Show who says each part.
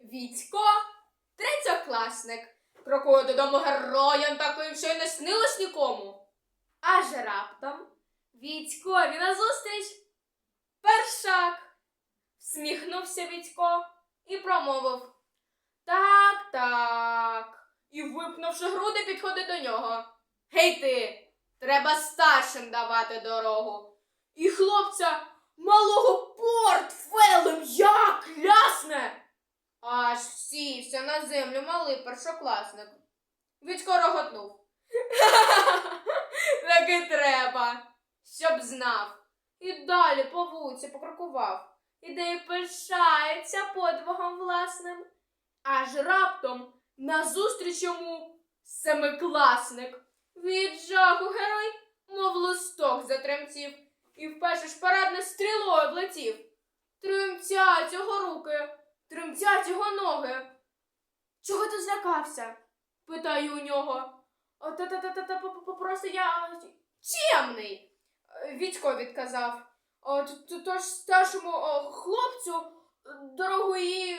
Speaker 1: Вітько, третьокласник, крокує додому героєм таким, що й не снилось нікому. Аж раптом Вітькові назустріч першак. Всміхнувся Вітько і промовив Так, так. І випнувши груди, підходить до нього. Гей ти! Треба старшим давати дорогу. І хлопця малого портфелем Аж сівся на землю малий першокласник. Вітько роготнув. Так і треба, щоб знав. І далі по вулиці покрокував. І де й пишається подвигом власним. Аж раптом назустріч йому семикласник. Від жаху герой, мов листок затремтів, і вперше ж парадне стрілою влетів. Тремтять його руки, тремтять його ноги. Чого ти злякався? питаю у нього. «О, Та-та-та-та, просто я чемний. Відько Вітько відказав. От Тож старшому хлопцю дорогу і